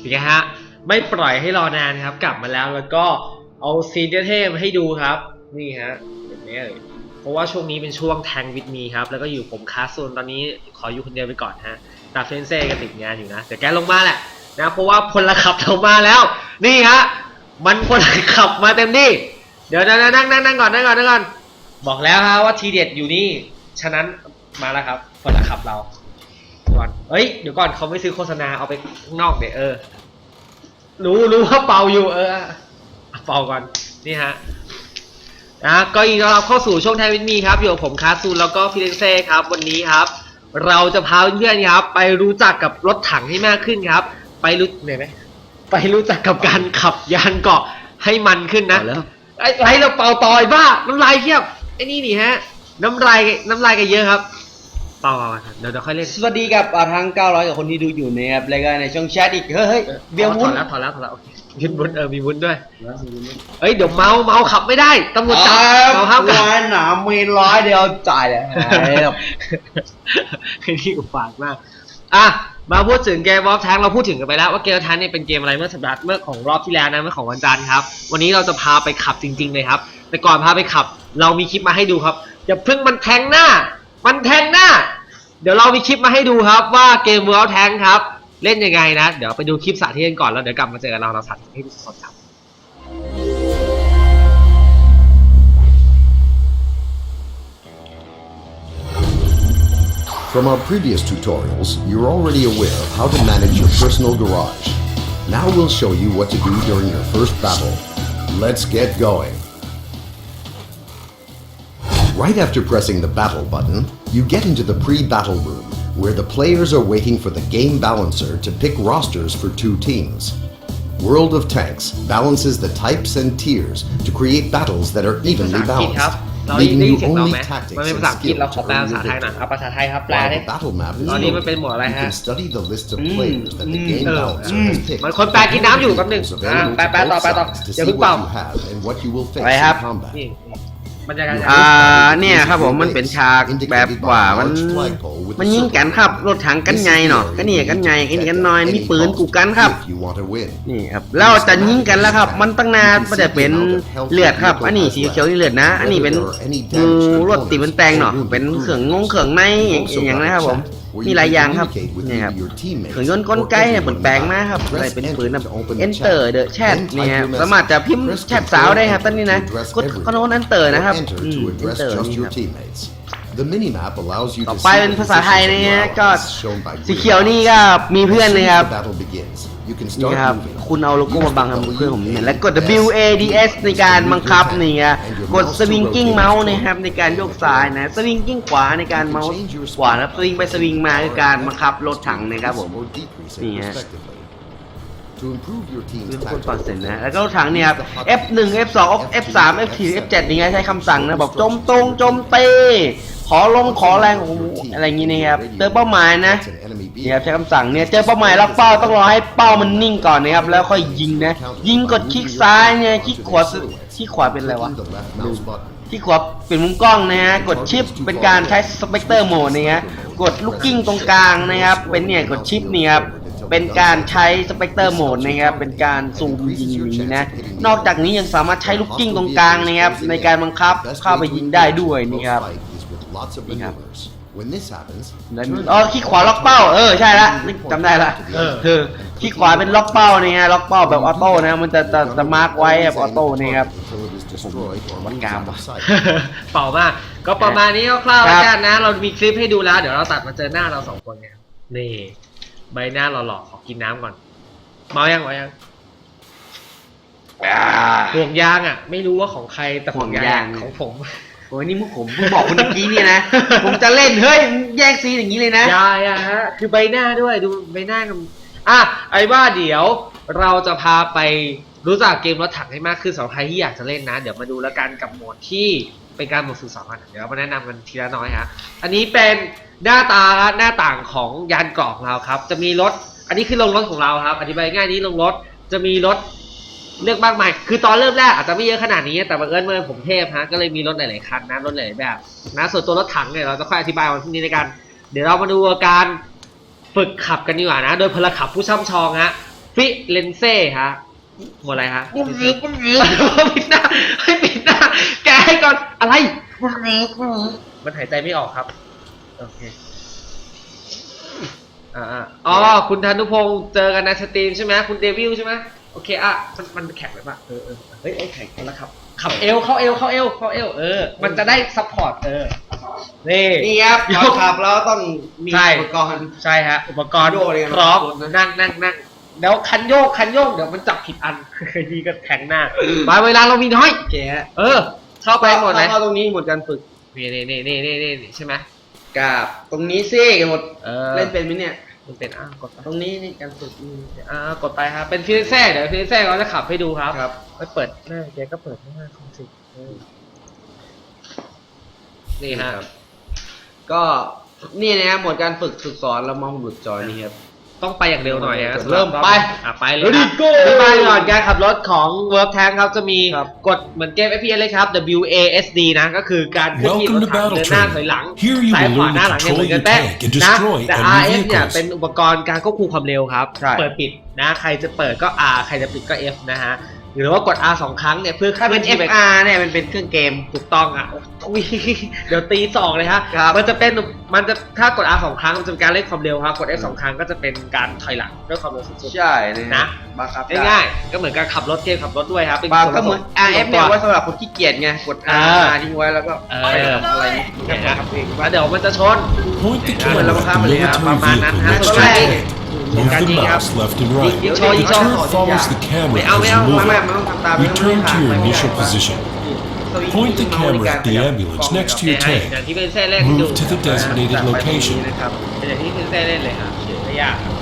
เป็นไงฮะไม่ปล่อยให้รอนานครับ กลับมาแล้วแล้วก็เอาซีนเท่ๆมาให้ดูครับ นี่ฮะแบบนี้เลยเพราะว่าช่วงนี้เป็นช่วงแทงวิดมีครับ แล้วก็อยู่ผมคาสโซนตอนนี้ขออยู่คนเดียวไปก่อนฮะตาเฟนเซ่ก็ติดงานอยู่นะแต่แกลงมาแหละนะเพราะว่าพลขับเรามาแล้ว นี่ฮะมันพลขับมาเต็มที่เดี๋ยวนะนั่งนั่งนั่งก่อนนั่งก่อนนั่งก่อนบอกแล้วฮะว่าทีเด็ดอยู่นี่ฉะนั้นมาแล้วครับพลขับเรา ก่อน เอ้ย เดี๋ยวก่อนเขาไม่ซื้อโฆษณาเอาไปข้างนอกเดี๋ยวเออ รู้รู้ว่าเป่าอยู่ เอออะเป่าก่อน นี่ฮะนะก็ยินดีต้อนรับเข้าสู่ช่วงไทยวินมีครับ อยู่กับผมคาซูนแล้วก็ฟิเลนเซ่ครับ วันนี้ครับ เราจะพาเพื่อนๆครับ ไปรู้จักกับรถถังให้มากขึ้นครับ ไปรู้เหนื่อยไหมไปรู้จักกับการขับยานเกาะให้มันขึ้นนะเอาแล้วไอ้ไรเราเป่าต่อยบ้าน้ำลายเทียบไอ้นี่นี่ฮะ น้ำลายน้ำลายกันเยอะครับ เป่าเอาครับเดี๋ยวเดี๋ยวค่อยเล่นสวัสดีกับอ่าทั้ง 900กับคนที่ดูอยู่นะครับรายการในช่องแชทอีก เฮ้ยเฮ้ยเบียร์วุ้นถอดแล้วถอดแล้วถอดแล้วโอเคมีวุ้นเออมีวุ้นด้วยเอ้ยเดี๋ยวเมาเมาขับไม่ได้ตำรวจจับเมาห้ามขับร้อยหนามีร้อยเดียวจ่ายเลยหายแล้วไอ้นี่อุบาทมากอะมาพูดถึงเกมวอลแทงเราพูดถึงกันไปแล้วว่าเกมวอลแทงเนี่ยเป็นเกมอะไรเมื่อสัปดาห์เมื่อของรอบที่แล้วนะเมื่อของวันจันทร์ครับ วันนี้เราจะพาไปขับจริงๆเลยครับ แต่ก่อนพาไปขับ เรามีคลิปมาให้ดูครับอย่าเพิ่งมันแทงหน้า มันแทงหน้า เดี๋ยวเรามีคลิปมาให้ดูครับว่าเกมเวอลด์แทงครับ เล่นยังไงนะ เดี๋ยวไปดูคลิปสาธิตกันก่อนแล้วเดี๋ยวกลับมาเจอกันเราเราสาธิตให้ดูสดครับ From our previous tutorials, you're already aware of how to manage your personal garage. Now we'll show you what to do during your first battle. Let's get going. Right after pressing the battle button, you get into the pre-battle room, where the players are waiting for the game balancer to pick rosters for two teams. World of Tanks balances the types and tiers to create battles that are ภา evenly ษาอังกฤษครับ balanced, เราได้ leaving ยิน you เสียงเรา only ไหม tactics มันเป็น and ภาษาอังกฤษ skill เราขอแปล during ภาษา your ไทยหน่อย victory. เอาภาษาไทยครับแปล While ดิ the battle map is ตอนนี้มัน loaded, เป็นหมวดอะไร you ฮะ can study the list of Mm, players that the mm, game uh, balancer mm. has picked. มันคนแปลกินน้ำอยู่แป๊บนึง Tools อ่า available แปล to แปลต่อ both แปลต่อ sides to อย่า see เพิ่งเป่า what you have and what you will face อะไรครับ in combat. นี่ บรรยากาศอ่าเนี่ยครับผมมันเป็นฉากแบบกว่ามันมันยิงกันครับรถถังกันไงเนาะกันนี่กันไงกันนี่กันน้อยมีปืนกูกันครับนี่ครับเราจะยิงกันแล้วครับ มันตั้งนานมันจะเป็นเลือดครับ อันนี้สีเขียวนี่เลือดนะ อันนี้เป็นงูรถตีเป็นแตงเนาะเป็นเขื่องงงเขื่องในอย่างอย่างนะครับผม มีหลายอย่างครับนี่ครับเครื่องยนต์กลไกเนี่ยเปิดแปลงมาครับอะไรเป็นปืนแบบ enter the chat เนี่ยครับสามารถจะพิมพ์แชทสาวได้ครับตอนนี้นะกดคอนโทรล enter นะครับ Enter อืม to address enter just นี่ your ครับ teammates. The minimap allows you ต่อ to ไป see เป็น the ภาษาไทย positions of นะ your ฮะก็ allies shown by สี green เขียวนี่ lines. ก็มีเพื่อน As เลย soon ค as รับ the battle begins, you can นี่ start ครับ moving. คุณเอาโลโก้มาบังครับเพื่อนผมเนี่ยแล้วกด W A D S ในการบังคับนี่ไง กดสวิงกิ้งเมาส์นะครับในการโยกซ้ายนะสวิงกิ้งขวาในการเมาส์ขวานะครับสวิงไปสวิงมาคือการบังคับรถถังนะครับผม Or decrease it Yeah. respectively. To improve your คือ team's คน tactical ฟังเสร็จนะ ability, แล้วก็รถถังเนี่ยครับ F1 F2 F3 F4 F7 นี่ไงใช้คำสั่งนะบอกโจมตรงโจมตีขอลงขอแรงโอ้โหอะไรอย่างงี้นะครับเจอเป้าหมายนะ เนี่ยครับใช้คำสั่งเนี่ยเจอเป้าหมายล็อกเป้าต้องรอให้เป้ามันนิ่งก่อนนะครับแล้วค่อยยิงนะ ยิงกดคลิกซ้ายเนี่ยคลิกขวาคลิกขวาเป็นอะไรวะ Clicking the left mouse button. คลิกขวาเป็นมุมกล้องนะฮะกดชิปเป็นการใช้สเปกเตอร์โหมดนะฮะกดลูกกิ้งตรงกลางนะครับ เป็นเนี่ยกดชิปเนี่ยครับเป็นการใช้สเปกเตอร์โหมดนะครับ เป็นการซูมยิงอย่างนี้นะ นอกจากนี้ยังสามารถใช้ลูกกิ้งตรงกลางนะครับในการบังคับเข้าไปยิงได้ด้วยนี่ครับนี่ครับ When this happens, แล้วอ๋อคลิกขวาล็อกเป้าเออใช่ละนึกจำได้ละเออ คือคลิกขวาเป็นล็อกเป้านี่ฮะล็อกเป้าแบบออโต้นะมันจะจะจะมาร์กไว้แบบออโต้นี่ครับ until it is destroyed or moves Gam. out of sight. เป่ามาก ก็ประมาณนี้คร่าวๆครัแล้บวกันนะ เรามีคลิปให้ดูแล้ว เดี๋ยวเราตัดมาเจอหน้าเราสองคนเนี่ยนี่ ใบหน้าหล่อๆขอกินน้ำก่อน เมายังเมายังห่วงยางอะ ไม่รู้ว่าของใครแต่ห่วงยางของผม โอ้ยนี่มุกผมเพิ่งบอกคุณเมื่อกี้เนี่ยนะ ผมจะเล่นเฮ้ยมึงแย่งซีนอย่างนี้เลยนะ ยาอะฮะคือใบหน้าด้วยดูใบหน้ากันอะไอ้ว่าเดี๋ยวเราจะพาไปรู้จักเกมรถถังให้มากขึ้นสำหรับใครที่อยากจะเล่นนะ เดี๋ยวมาดูแล้วกันกับโหมดที่เป็นการโหมดสื่อสองกันเดี๋ยวมาแนะนำกันทีละน้อยฮะอันนี้เป็นหน้าตาหน้าต่างของยานเกราะของเราครับ จะมีรถ อันนี้คือลงรถของเราครับ อธิบายง่ายนี้ลงรถจะมีรถ เลือกมากมาย คือตอนเริ่มแรกอาจจะไม่เยอะขนาดนี้ แต่บังเอิญเมื่อผมเทพฮะ ก็เลยมีรถหลายๆคันนะ รถหลายๆแบบ นะ ส่วนตัวรถถังเนี่ยเราจะค่อยอธิบายวันพรุ่งนี้ในกันเดี๋ยวเรามาดูการฝึกขับกันดีกว่านะ โดยพลขับผู้ช่ำชองฮะ ฟิเลนเซ่ฮะ หมดอะไรฮะปิดหน้าให้ปิดหน้า แกให้ก่อน อะไรมันหายใจไม่ออกครับ โอเคอ่าอ่าอ๋อ คุณธนุพงศ์เจอกันในสตรีมใช่ไหมคุณเดวิลใช่ไหม โอเคอะมันมันแข็งไปปะเออเออเฮ้ยเอ้ยแข็งกันแล้วครับขับเอวเข้าเอวเข้าเอวเข้าเอวเออ มันจะได้ซัพพอร์ตเออนี่ นี่ครับยก่อกนขับแล้วต้องมีใช่ อุปกรณ์ ใช่ฮะ อุปกรณ์โยกเลยนะพร้อมนั่งนั่งนั่งเดี๋ยวคันโยกคันโยกเดี๋ยวมันจับผิดอัน ดีก็แข็งหน้ามาเวลาเรามีน้อย โอเคฮะเออ เข้าไปหมดไหมเข้าตรงนี้หมดการฝึกนี่นี่นี่นี่นี่นี่ใช่ไหมกับตรงนี้ซิกันหมดเออเล่นเป็นไหมเนี่ย มันเป็นอ้าวกดไปตรงนี้นี่การฝึกอืมอ่ากดไปครับ เป็นฟิลแซ่เดี๋ยวฟิลแซ่เราจะขับให้ดูครับครับ ไปเปิดหน้าแกก็เปิดหน้าคอมสิเออนี่ฮะก็นี่นะครับหมดการฝึกฝึกสอนเรามองหลุดจอยนี่ครับ ต้องไปอย่างเร็วหน่อยนะเริ่มไปอะไปเลย Ready ครับ go ไปก่อนการขับรถของ Work Tank ครับจะมีครับกดเหมือนเกม FPS เลยครับ WASD นะ ก็คือการเคลื่อนที่ร Welcome ถ to ถัง Battle เดินหน้า Training. ถอยหลัง Here you ซ้าย will ขวา learn หน้า to หลังเนี่ยเหมื control อนกัน your เป๊ะ tank and นะ destroy แต่ enemy RF เนี่ย vehicles. เป็นอุปกรณ์การควบคุมความเร็วครับใช่เปิดปิดนะ ใครจะเปิดก็ R ใครจะปิดก็ F นะฮะ หรือว่ากด R สองครั้งเนี่ยเพื่อถ้าเป็นที่ไป FR เนี่ยมันเป็นเครื่องเกม ถูกต้องอะอุ๊ยเดี๋ยวตีสองเลยฮะ ครับ มันจะเป็น มันจะ ถ้ากด R สองครั้ง มันจะเป็นการเล่นความเร็วครับ กด F สองครั้งก็จะเป็นการถอยหลังด้วยความเร็วสูงสุด ใช่นะนะ บังคับง่ายๆ ก็เหมือนการขับรถเกมขับรถด้วยครับเป็นบางส่วนผก็สเหมือน RF ตัเนี่ยวไว้สำหรับคนขี้เกียจไง กด อ่า R ทิ้งไว้แล้วก็เออ ไปทำอะไรเนี่ยบันะงคับเอง แล้วเดี๋ยวมันจะชน Point the เหมือน camera เรา at บังคับ the เลยครับ ประมาณ military นั้น vehicle ฮะ next ตัว to แรก you. Move the Ganti, mouse left and right. ยิงโชว์ยิง The โชว์ turret follows the camera Mày ao, as mày you ao, ไม่ move ไม่ it. มันต้องทำตามไม่ต้อง Return ผ่า to น your ไปไม่ได้ initial position. สวิตช์ Point the ที่เมาส์ใน camera การ at the ขยับ ambulance กล้อง next to นะ your ครับ อย่าง tank. ที่เป็นเส้นเล่นอยู่ Move to the designated จากไปตรงนี้ location. นะครับ อย่างที่เป็นเส้นเล่นเลยครับไม่ยากครับ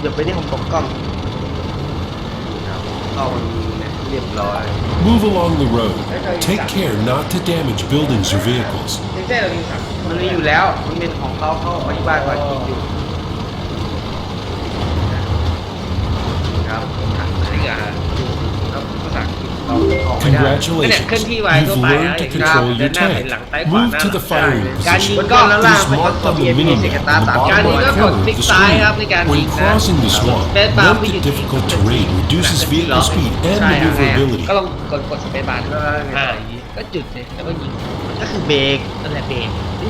เดี๋ยวไปที่ของตกกล้องเข้ามันเรียบร้อย Move along the road. Take care not to damage buildings or vehicles. เส้นเรามีสั่ง มันมีอยู่แล้ว มันเป็นของเขาเขาอธิบายก่อนคิดอยู่ นี่เหรอฮะครับภาษาอังกฤษเราออกไม่ได้ Congratulations. เคลื่อนที่ไว You've ทั่วไปนะ learned อ to ย่างที่ control เดิ your นหน้าถอยหลัง tank. ซ้ายขวา Move หน้า to the firing การยิง position. ก็บนด้านล่าง Is marked on the Yes, minimap yes, on the bottom การยิง right ก็ก corner ด of คลิก the ซ้ายครับ screen. ในการยิ When งนะ crossing the swamp, สเปซบาร์ note ผู้ห the ญิง difficult terrain reduces vehicle speed and ใช่ครับ maneuverability. ก็ลองกดกดสเปซบาร์เอออ่าอย่างนี้ก็จุดเลยแล้วก็ยิงก็คือเบรกนั่นแหละเบรก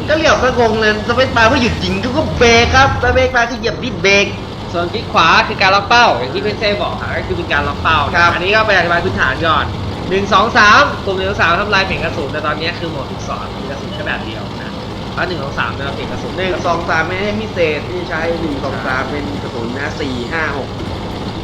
ก็เรียกว่างงเลยสเปซบาร์เพื่อหยุดยิงเขาก็เบรกครับสเปซบาร์คือเหยียบดิดเบรก ส่วนคลิกขวาคือการล็อกเป้า อย่างที่เพื่อนเซ่บอกอะก็คือเป็นการล็อกเป้านะครับ อันนี้ก็ไปอธิบายพื้นฐานก่อนหนึ่งสองสามกลุ่มหนึ่งสองสามทำลายเพ่งกระสุนแต่ตอนนี้คือโหมดทุกสอนมีกระสุนแค่แบบเดียวนะเพราะหนึ่งสองสามเราเพ่งกระสุนหนึ่งสองสามไม่ให้พิเศษที่ใช้หนึ่งสองสามเป็นกระสุนนะสี่ห้าหก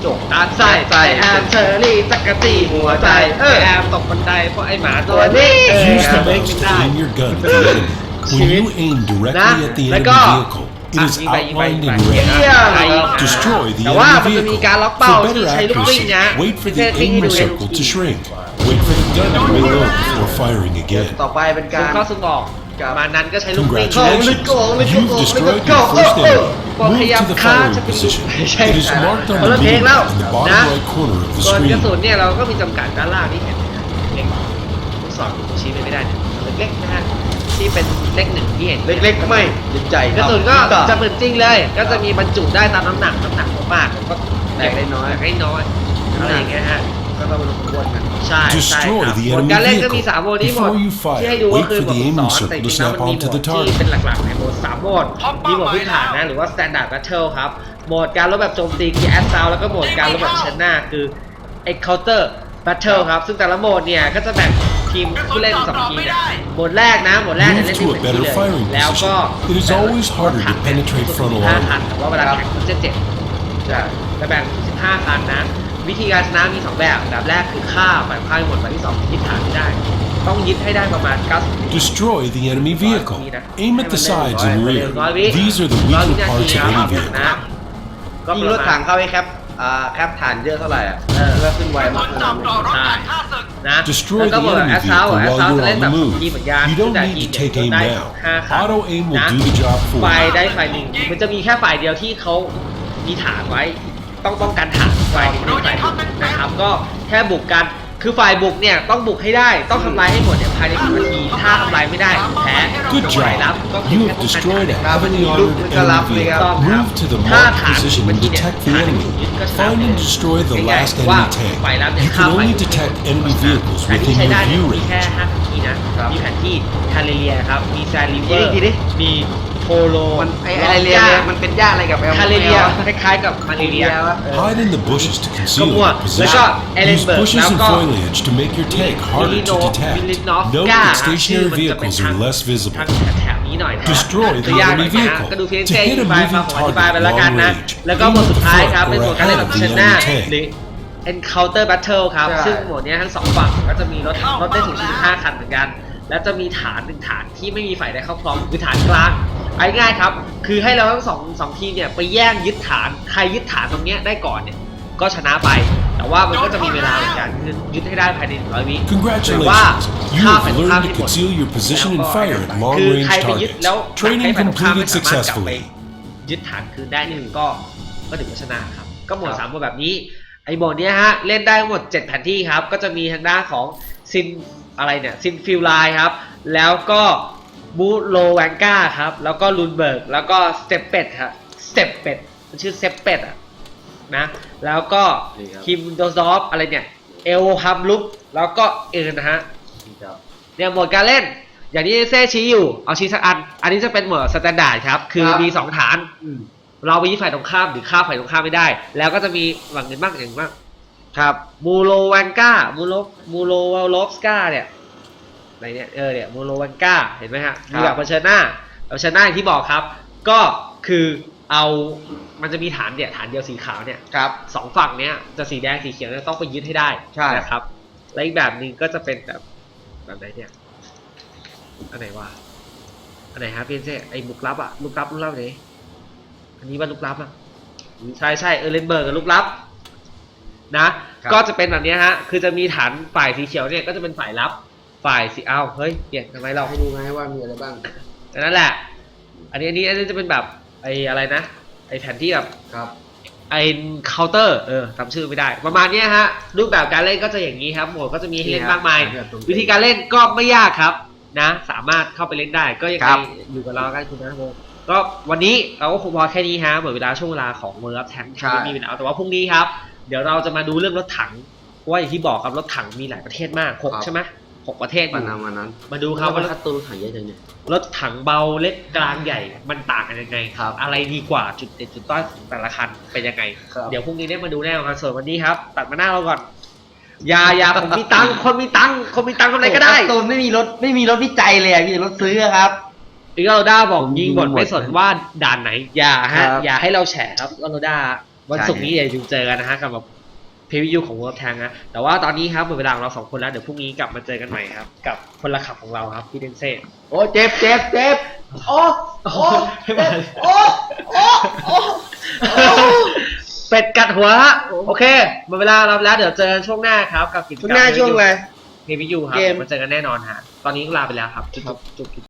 จบด้านซ้ายใส่แอมเชอรี่จักรจี้หัวใจเออแอมตกบันไดเพราะไอหมาตัวนี้เออ Use the เล่น mouse ไม่ to ได้ aim your gun at the enemy. When you aim directly at the Nah, enemy let go. vehicle, it is อะยิงไปยิงไป outlined ยิง in ไป red. เยี่ยมไปยิง Destroy the แต่ว่า enemy มันจะมี vehicle. การล็อกเป้า For ที่ better ใช้ลูกวิ่ง accuracy, นะ wait for เท่ the ๆที่ aiming ดูใน circle to shrink. Wait for the gun to reload before firing again. ต่อไปเป็นซุกา่มรเข้าซุ่มออกครับประมาณนั้นก็ใช้ลูกวิ่ง Congratulations, go, let go, let you've go, destroyed let go. your first Oh, enemy. oh. บอกข Move ยับ to the ขา firing จะไป position. ไม่ใช่ It is marked on คน the ละเพลง minimap แล้ว in the นะ bottom right corner of the ส่วนกระสุน screen. เนี่ยเราก็มีจำกัดด้านล่างที่เห็นนะเล็กลูกศรชี้ไปไม่ได้เนี่ยเล็กๆนะฮะ ที่เป็นเลขหนึ่งที่เห็นเล็กๆ ไม่ใหญ่ๆกระสุนก็ครับจะเหมือนจริงเลย ก็จะมีบรรจุได้ตามน้ำหนักน้ำหนักมากๆก็แตกได้น้อยแตกได้น้อยอะไรอย่างเงี้ยฮะก็ต้องมาลงวนกันใช่ใช่ครับ Destroy the หมด enemy การเล่นก็มี vehicle. สามโหมดนี้หมด Before you fire, ที่ให้ดูก็ wait คือ for โหม the ด aiming สอนแต่ circle จ to ริงๆแล้ว snap มันมีโหม onto ด the ที่ target. เป็นหลักๆในโหมดสามโหมดมีโหมดพื้นฐานนะหรือว่า standard battle ครับโหมดการรบแบบโจมตีคือ a s s a u l t แล้วก็โหมดการรบแบบชนะคือ encounter battle ครับ ซึ่งแต่ละโหมดเนี่ยก็จะแบ่ง ทีมผู้เล่นสองทีมเนี่ยโหมดแรกนะโหมดแรกเนี่ย Move เล่น to ได้ a เต็มที่ better เลย firing แล้วก็ position. It is always harder to penetrate frontal ห้า armor. คันแต่ว่าเวลาแข่งมันจะเจ็บใช่จะแบ่ง15คันนะ วิธีการชนะมี2แบบแบบแรกคือฆ่าฝ่ายพ่ายหมดแบบที่2ยึดฐานไม่ได้ ต้องยึดให้ได้ประมาณ90 Destroy the enemy vehicle. Aim at the sides and ร้อย rear. วิ These are the ร้อยวิ weaker นาที parts of นะ any vehicle. นะก็ยิปงระรถมาณถังเข้าไปครับ อ่าแคปฐานเยอะเท่าไหร่อะเออแล้วขึ้นไวมากขึ้นใช่นะ Destroy แล้วก็ the หมดแบบ enemy แอสซาว vehicle แอส while ซาว you're จะเล่น on แบ the บ move. ทีเหมือนกัน You ซึ่ง don't แต่ need ที to เนี่ย take aim ได้ now. ห้าคัน Auto aim will นะ do the job for ฝ่าย you. ใดฝ่ายหนึ่งมันจะมีแค่ฝ่ายเดียวที่เขามีฐานไว้ ต้องป้องกันฐานฝ่ายหนึ่งเป็นฝ่ายหนึ่งนะครับ ก็แค่บุกกัน คือฝ่ายบุกเนี่ยต้องบุกให้ได้ต้องทำลายให้หมดเนี่ยภายใน10นาทีถ้าทำลายไม่ได้แพ้ Good ฝ่ายรับ job. ก็คือ You แค่ have ป้องกัน destroyed a ครับ heavily Look, armored look, look, enemy look, vehicle. look. Move to the ถ้า marked ฐาน position เมื่อ and กี้เนี่ย detect the ฐาน enemy. ยึดก็ชนะ Find and destroy the ง่าย last ๆว่า enemy tank. ฝ่ายรับเนี่ย You ฆ่า can ฝ่าย only บุก detect enemy vehicles แผนที่ within ใช้ได้ your เนี่ย view มีแค่ range. 5 แผนที่นะครับมีแผนที่คาเรเลียครับ มีแซนลิเวออีร์กทีดิมี โพโลมันไอ้อะไรเรียนเนี่ยมันเป็นญาติอะไรกับแอลคาเรเลียแอลคล้ายๆกับมาเลเรียมาเลเรียวะเออ Hide in the bushes to ก็ conceal มั่ว your แล้วก็ position. เอเลน Use เบิร์ก bushes แล้ว and ก็ foliage to make your tank มิ harder ลิโน to มิลิ detect. นอฟ Note ก้า that stationary ชื่อมันจะเป็น vehicles are less ทาง visible. แถบนี้หน่อยนะ Destroy the ตัวยากหน่อย enemy นะ vehicle. ก็ดูเพียง To เซ่ hit a ไปฟัง moving ผมอธิบาย target ไปแล้วกัน long นะ range, แล้วก็ aim บท at สุด the ท้าย front ครับเป็น or โหมดการเล่น ahead แบบ of เช the นหน้า enemy หรือ tank. Encounter Battle ครับใช่ซึ่งโหมดเนี้ยทั้งสองฝั่งก็จะมีรถรถได้ถึง15คันเหมือนกัน แล้วจะมีฐานหนึ่งฐานที่ไม่มีฝ่ายใดเข้าพร้อมคือฐานกลาง เอาง่ายๆครับ คือให้เราทั้งสองสองทีมเนี่ยไปแย่งยึดฐาน ใครยึดฐานตรงเนี้ยได้ก่อนเนี่ย ก็ชนะไป แต่ว่ามันก็จะมีเวลาเหมือนกันคือยึดให้ได้ภายใน100วิหรือว่า Congratulations! You ฆ่า have ฝ่ายตรงข้าม learned ให้ to หมด conceal your position and fire at คือ long ใคร range ไปยึด targets. แล้ว Training ให้ฝ่ายตรงข้ามไม่ completed สามารถกลับไป successfully. ยึดฐานคืนได้นี่ก็ก็ถือว่าชนะครับ ก็หมวดสามหมวดแบบนี้ ไอ้หมวดเนี้ยฮะ เล่นได้หมด 7 แผนที่ครับ ก็จะมีทางด้านของซินอะไรเนี่ยซินฟิลไลครับ แล้วก็ บูโลแวนกาครับ แล้วก็ลุนเบิร์ก แล้วก็สเตปเป็ดครับสเตปเป็ดมันชื่อเซปเป็ดอะนะ แล้วก็นี่ครับ คิมโดซอฟอะไรเนี่ย เอลฮัมลุกแล้วก็เอิร์นนะฮะเนี่ยโหมดการเล่น อย่างที่เซ่ชี้อยู่ เอาชี้สักอัน อันนี้จะเป็นโหมดสแตนดาร์ดครับ คือครับ มีสองฐานเราไปยึดฝ่ายตรงข้ามหรือฆ่าฝ่ายตรงข้ามไม่ได้ แล้วก็จะมีหวังเงินบ้างอย่างบ้างครับ มูโรวันก้ามูโรมูโรวาลฟสกาเนี่ย อะไรเนี่ยเออเนี่ยมูโรวันก้าเห็นไหมฮะครับมีแบบเผชิญหน้าแบบเผชิญหน้าอย่างที่บอกครับ ก็คือเอามันจะมีฐานเนี่ยฐานเดียวสีขาวเนี่ยครับสองฝั่งเนี้ยจะสีแดงสีเขียวเนี่ยต้องไปยึดให้ได้ใช่นะครับ และอีกแบบหนึ่งก็จะเป็นแบบแบบไหนเนี่ยอันไหนวะอันไหนฮะพี่เจไอ้ลุกลับอะลุกลับลุกลับไหนอันนี้ว่าลุกลับอะใช่ใช่เออเลนเบิร์กกับลุกลับนะครับก็จะเป็นแบบเนี้ยฮะ คือจะมีฐานฝ่ายสีเขียวเนี่ยก็จะเป็นฝ่ายรับ ฝ่ายสีอ้าวเฮ้ยเปลี่ยนทำไมเราให้ดูไงว่ามีอะไรบ้างแต่นั่นแหละ อันนี้อันนี้อันนี้จะเป็นแบบไอ้อะไรนะไอ้แผนที่แบบครับไอ้เคาน์เตอร์เออจำชื่อไม่ได้ ประมาณเนี้ยฮะรูปแบบการเล่นก็จะอย่างนี้ครับโหมดก็จะมีให้เล่นมากมายนี่ครับวิธีการเล่นก็ไม่ยากครับนะ สามารถเข้าไปเล่นได้ ก็ยังคไงรับอยู่กับเรากันคุณนะโมก็วันนี้เราก็คงพอแค่นี้ฮะหมดเวลาช่วงเวลาของเวิร์ฟแทงใช่ไม่มีเวลาแต่ว่าพรุ่งนี้ครับ เดี๋ยวเราจะมาดูเรื่องรถถังเพราะว่าอย่างที่บอกครับรถถังมีหลายประเทศมากหกใช่ไหม หกประเทศอวันยู่นั้นวันนั้นมาดูครับว่ารคัดตัวรถถังเยอะจังเนี่ยรถถังเบาเล็กกลางใหญ่มันต่างกันยังไงครับ อะไรดีกว่าจุดเด่นจุดด้อยของแต่ละคันเป็นยังไงครับเดี๋ยวพรุ่งนี้ได้มาดูแน่นอนส่วนวันนี้ครับ ตัดมาหน้าเราก่อนอย่าอย่าผมมีตังค์คนมีตังค์คนมีตังค์ทำอะไรก็ได้โตูนไม่มีรถไม่มีรถวิจัยเลยอะมีแต่รถซื้ออะครับอีกโรด้าบอกผมยิยิงงหมดหมดไม่สนว่าด่านไหนอย่าฮะครับอย่าให้เราแฉครับโรด้าวันใช่ศุกร์นี้เดี๋ยวเจอกันนะฮะกับแบบ พรีวิวของเวิร์ฟแทงนะแต่ว่าตอนนี้ครับหมดเวลาของเราสองคนแล้ว เดี๋ยวพรุ่งนี้กลับมาเจอกันใหม่ครับ กับคนละขับของเราครับพี่เดนเซ่โอ้เจ็บเจ็บเจ็บโอ้โอ้ไม่เป็นไรโอ้โอ้โอ้โอ้เป็ดกัดหัวฮะโอเคหมดเวลาเราแล้วเดี๋ยวเจอกันช่วงหน้าครับ กับกิจกรรมช่วงหน้าช่วงอะไรพรีวิวครับเกมมาเจอกันแน่นอนฮะตอนนี้ลาไปแล้วครับจุ๊บจุ๊บจุ๊บ